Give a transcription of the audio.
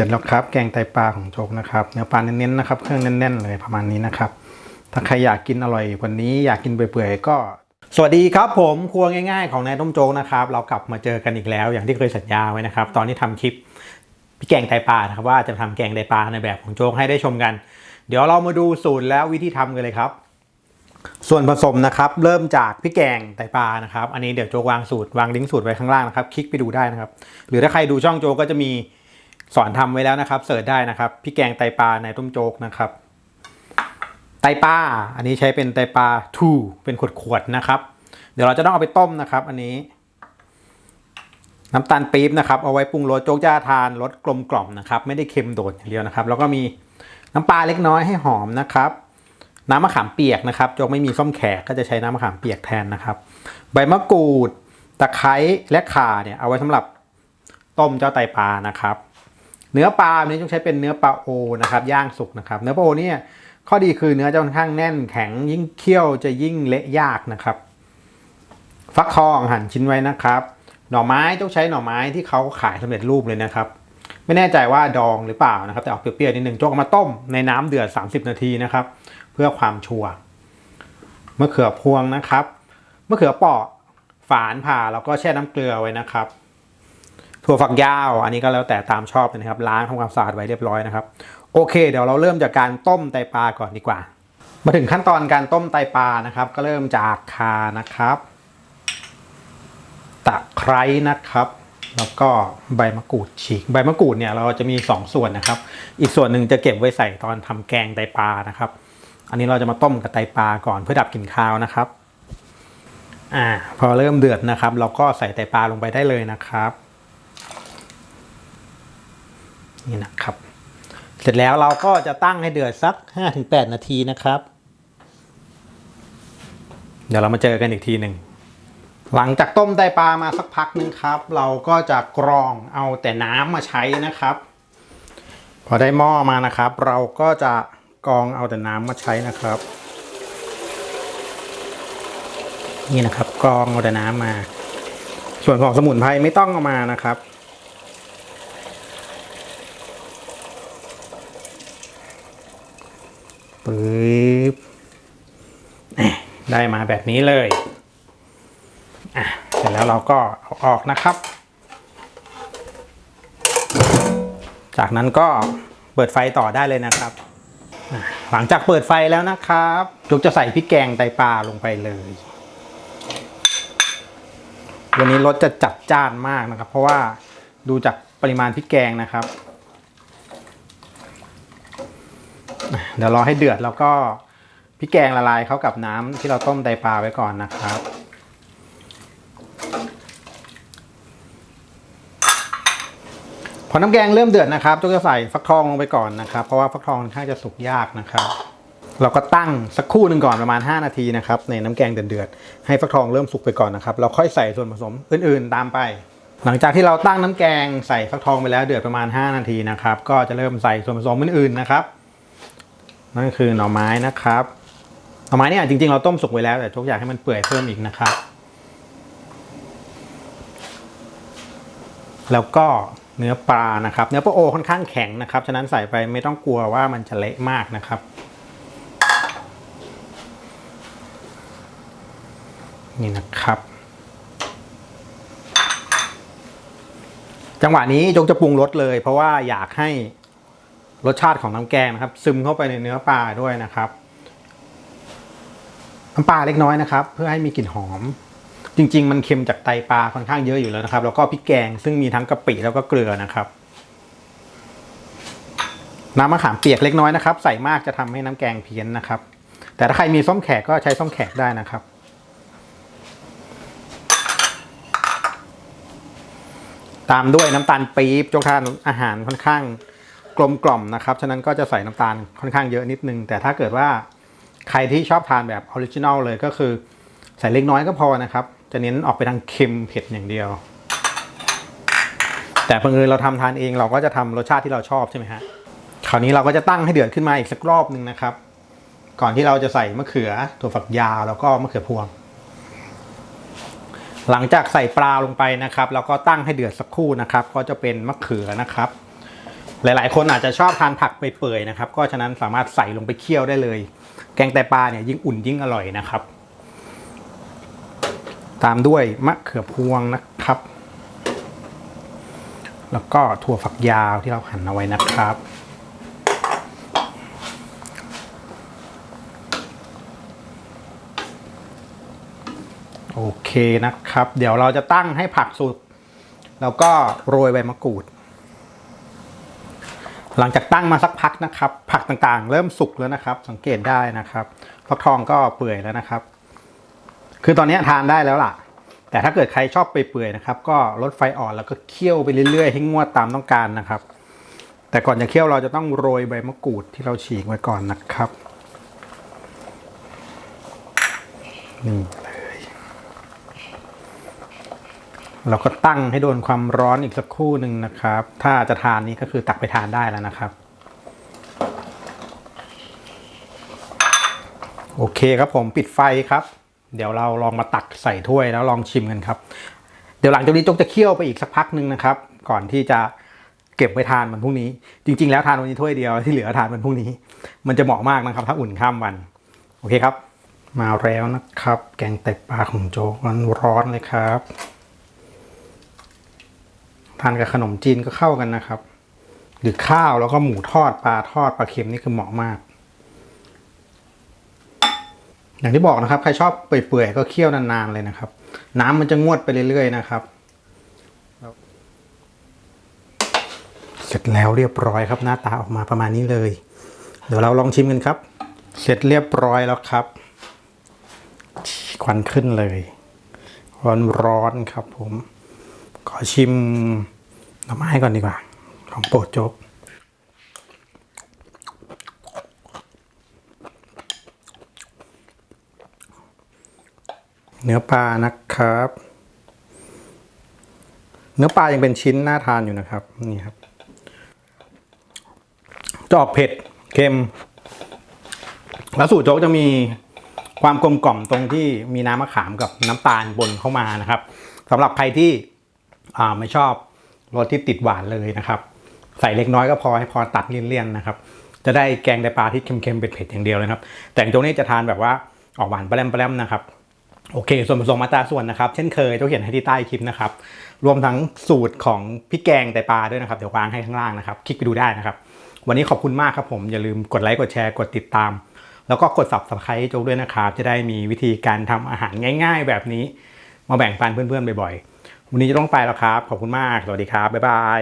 สร็จแล้วครับ แกงไตปลาของโจกนะครับ เนื้อปลาเน้นๆนะครับ เครื่องแน่นๆเลยประมาณนี้นะครับ ถ้าใครอยากกินอร่อยกว่านี้อยากกินเปื่อยๆก็ สวัสดีครับผมครัวง่ายๆ ของนายต้มโจกนะครับ เรากลับมาเจอกันอีกแล้ว อย่างที่เคยสัญญาไว้นะครับ ตอนที่ทำคลิปพี่แกงไตปลานะครับว่าจะทำแกงไตปลาในแบบของโจกให้ได้ชมกัน เดี๋ยวเรามาดูสูตรแล้ววิธีทำกันเลยครับ ส่วนผสมนะครับเริ่มจากพี่แกงไตปลานะครับ อันนี้เดี๋ยวโจกวางสูตรวางลิงก์สูตรไว้ข้างล่างนะครับ คลิกไปดูได้นะครับ หรือถ้าใครดูช่องโจก็จะมี สอนทำไว้แล้วนะครับเสิร์ชได้นะครับพี่แกงไตปลาในต้มโจกนะครับ ไตปลาอันนี้ใช้เป็นไตปลาทูเป็นขวดๆนะครับ เดี๋ยวเราจะต้องเอาไปต้มนะครับ อันนี้ น้ำตาลปี๊บนะครับ เอาไว้ปรุงรสโจ๊กจ้าทานรสกลมกล่อมนะครับ ไม่ได้เค็มโดดอย่างเดียวนะครับ แล้วก็มีน้ำปลาเล็กน้อยให้หอมนะครับน้ำมะขามเปียกนะครับโจ๊กไม่มีส้มแขกก็จะใช้น้ำมะขามเปียกแทนนะครับ ใบมะกรูดตะไคร้และข่าเนี่ยเอาไว้สำหรับต้มเจ้าไตปลานะครับ เนื้อปลาอันนี้ต้องใช้เป็นเนื้อปลาโอนะครับย่างสุกนะครับ เนื้อปลาโอเนี่ยข้อดีคือเนื้อจะค่อนข้างแน่นแข็งยิ่งเคี่ยวจะยิ่งเละยากนะครับ ฟักทองหั่นชิ้นไว้นะครับ หน่อไม้ต้องใช้หน่อไม้ที่เขาขายสำเร็จรูปเลยนะครับ ไม่แน่ใจว่าดองหรือเปล่านะครับ แต่ออกเปรี้ยวๆนิดนึงจกเอามาต้มในน้ำเดือด 30 นาทีนะครับ เพื่อความชัวร์มะเขือพวงนะครับมะเขือเปราะฝานผ่าแล้วก็แช่น้ำเกลือไว้นะครับ ถั่วฝักยาว อันนี้ก็แล้วแต่ตามชอบนะครับล้างทำความสะอาดไว้เรียบร้อยนะครับ โอเค เดี๋ยวเราเริ่มจากการต้มไตปลาก่อนดีกว่า มาถึงขั้นตอนการต้มไตปลานะครับ ก็เริ่มจากคานะครับตะไคร้นะครับแล้วก็ใบมะกรูดฉีกใบมะกรูดเนี่ยเราจะมี 2 ส่วนนะครับ อีกส่วนหนึ่งจะเก็บไว้ใส่ตอนทำแกงไตปลานะครับ อันนี้เราจะมาต้มกับไตปลาก่อนเพื่อดับกลิ่นคาวนะครับอ่าพอเริ่มเดือดนะครับ เราก็ใส่ไตปลาลงไปได้เลยนะครับ นี่นะครับ เสร็จแล้วเราก็จะตั้งให้เดือดสัก 5-8 นาทีนะครับ เดี๋ยวเรามาเจอกันอีกทีหนึ่งหลังจากต้มไตปลามาสักพักนึงครับ เราก็จะกรองเอาแต่น้ำมาใช้นะครับ พอได้หม้อมานะครับ เราก็จะกรองเอาแต่น้ำมาใช้นะครับ นี่นะครับกรองเอาแต่น้ำมา ส่วนของสมุนไพรไม่ต้องเอามานะครับ ปึ๊บได้มาแบบนี้เลยอะเสร็จแล้วเราก็เอาออกนะครับ จากนั้นก็เปิดไฟต่อได้เลยนะครับ หลังจากเปิดไฟแล้วนะครับจุกจะใส่พริกแกงไตปลาลงไปเลย วันนี้รสจะจัดจ้านมากนะครับ เพราะว่าดูจากปริมาณพริกแกงนะครับ เดี๋ยวรอให้เดือดแล้วก็พริกแกงละลายเข้ากับน้ำที่เราต้มไตปลาไว้ก่อนนะครับ พอน้ำแกงเริ่มเดือดนะครับจุกจะใส่ฟักทองลงไปก่อนนะครับ เพราะว่าฟักทองค่อนข้างจะสุกยากนะครับ เราก็ตั้งสักครู่หนึ่งก่อนประมาณ 5 นาทีนะครับในน้ำแกงเดือดๆให้ฟักทองเริ่มสุกไปก่อนนะครับเราค่อยใส่ส่วนผสมอื่นๆตามไปหลังจากที่เราตั้งน้ำแกงใส่ฟักทองไปแล้วเดือดประมาณ 5 นาทีนะครับ ก็จะเริ่มใส่ส่วนผสมอื่นๆนะครับ นั่นคือหน่อไม้นะครับ หน่อไม้เนี่ยจริงๆเราต้มสุกไว้แล้วแต่ทุกอยากให้มันเปื่อยเพิ่มอีกนะครับ แล้วก็เนื้อปลานะครับ เนื้อปลาโอค่อนข้างแข็งนะครับ ฉะนั้นใส่ไปไม่ต้องกลัวว่ามันจะเละมากนะครับ นี่นะครับ จังหวะนี้จงจะปรุงรสเลย เพราะว่าอยากให้ รสชาติของน้ำแกงนะครับ ซึมเข้าไปในเนื้อปลาด้วยนะครับน้ำปลาเล็กน้อยนะครับ เพื่อให้มีกลิ่นหอม จริง ๆ มันเค็มจากไตปลาค่อนข้างเยอะอยู่แล้วนะครับ แล้วก็พริกแกงซึ่งมีทั้งกะปิแล้วก็เกลือนะครับ น้ำมะขามเปียกเล็กน้อยนะครับ ใส่มากจะทำให้น้ำแกงเพี้ยนนะครับ แต่ถ้าใครมีส้มแขกก็ใช้ส้มแขกได้นะครับ ตามด้วยน้ำตาลปี๊บจงทานอาหารค่อนข้าง กลมกล่อมนะครับ ฉะนั้นก็จะใส่น้ำตาลค่อนข้างเยอะนิดนึง แต่ถ้าเกิดว่าใครที่ชอบทานแบบออริจินอลเลยก็คือ ใส่เล็กน้อยก็พอนะครับ จะเน้นออกไปทางเค็มเผ็ดอย่างเดียว แต่เพิ่งเอิญเราทำทานเองเราก็จะทำรสชาติที่เราชอบใช่ไหมฮะคราวนี้เราก็จะตั้งให้เดือดขึ้นมาอีกสักรอบหนึ่งนะครับ ก่อนที่เราจะใส่มะเขือถั่วฝักยาวแล้วก็มะเขือพวง หลังจากใส่ปลาลงไปนะครับ แล้วก็ตั้งให้เดือดสักครู่นะครับ ก็จะเป็นมะเขือนะครับ หลายๆ คนอาจจะชอบทานผักเปื่อยๆนะครับ ก็ฉะนั้นสามารถใส่ลงไปเคี่ยวได้เลย แกงไตปลาเนี่ยยิ่งอุ่นยิ่งอร่อยนะครับ ตามด้วยมะเขือพวงนะครับ แล้วก็ถั่วฝักยาวที่เราหั่นเอาไว้นะครับ โอเคนะครับ เดี๋ยวเราจะตั้งให้ผักสุกแล้วก็โรยใบมะกรูด หลังจากตั้งมาสักพักนะครับ ผักต่างๆ เริ่มสุกแล้วนะครับ สังเกตได้นะครับฟักทองก็เปื่อยแล้วนะครับ คือตอนนี้ทานได้แล้วล่ะ แต่ถ้าเกิดใครชอบไปเปื่อยนะครับ ก็ลดไฟอ่อนแล้วก็เคี่ยวไปเรื่อยๆ ให้งวดตามต้องการนะครับ แต่ก่อนจะเคี่ยวเราจะต้องโรยใบมะกรูดที่เราฉีกไว้ก่อนนะครับนี่ เราก็ตั้งให้โดนความร้อนอีกสักครู่หนึ่งนะครับ ถ้าจะทานนี้ก็คือตักไปทานได้แล้วนะครับ โอเคครับผมปิดไฟครับ เดี๋ยวเราลองมาตักใส่ถ้วยแล้วลองชิมกันครับ เดี๋ยวหลังจากนี้จงจะเคี่ยวไปอีกสักพักหนึ่งนะครับ ก่อนที่จะเก็บไว้ทานวันพรุ่งนี้ จริง ๆ แล้วทานวันนี้ถ้วยเดียวที่เหลือทานวันพรุ่งนี้ มันจะเหมาะมากนะครับ ถ้าอุ่นข้ามวัน โอเคครับ มาแล้วนะครับ แกงไตปลาของโจ๊กร้อนๆเลยครับ ทานกับขนมจีนก็เข้ากันนะครับ หรือข้าวแล้วก็หมูทอดปลาทอดปลาเค็มนี่คือเหมาะมาก อย่างที่บอกนะครับ ใครชอบเปื่อยๆก็เคี่ยวนานๆเลยนะครับ น้ำมันจะงวดไปเรื่อยๆนะครับ เสร็จแล้วเรียบร้อยครับหน้าตาออกมาประมาณนี้เลย เดี๋ยวเราลองชิมกันครับ เสร็จเรียบร้อยแล้วครับควันขึ้นเลย ร้อนๆครับผม ขอชิมหน่อไม้ก่อนดีกว่า ของโปรดโจ๊กเนื้อปลานะครับ เนื้อปลายังเป็นชิ้นน่าทานอยู่นะครับ นี่ครับจะออกเผ็ดเค็ม แล้วสูตรโจ๊กจะมีความกลมกล่อมตรงที่มีน้ำมะขามกับน้ำตาลบนเข้ามานะครับสำหรับใครที่ ไม่ชอบรสที่ติดหวานเลยนะครับ ใส่เล็กน้อยก็พอให้พอตัดเลี่ยนๆนะครับ จะได้แกงไตปลาที่เค็มๆเผ็ดๆอย่างเดียวเลยครับ แต่โจ๊กนี่จะทานแบบว่าออกหวานแปรมๆนะครับโอเค ส่วนผสมมาตราส่วนนะครับ เช่นเคยต้องเขียนให้ที่ใต้คลิปนะครับ รวมทั้งสูตรของพริกแกงไตปลาด้วยนะครับ เดี๋ยววางให้ข้างล่างนะครับ คลิกไปดูได้นะครับ วันนี้ขอบคุณมากครับผม อย่าลืมกดไลค์กดแชร์กดติดตาม แล้วก็กด subscribe โจ๊กด้วยนะครับ จะได้มีวิธีการทำอาหารง่าย ๆ แบบนี้ มาแบ่งปันเพื่อนๆบ่อยๆ วันนี้จะต้องไปแล้วครับ ขอบคุณมาก สวัสดีครับ บ๊ายบาย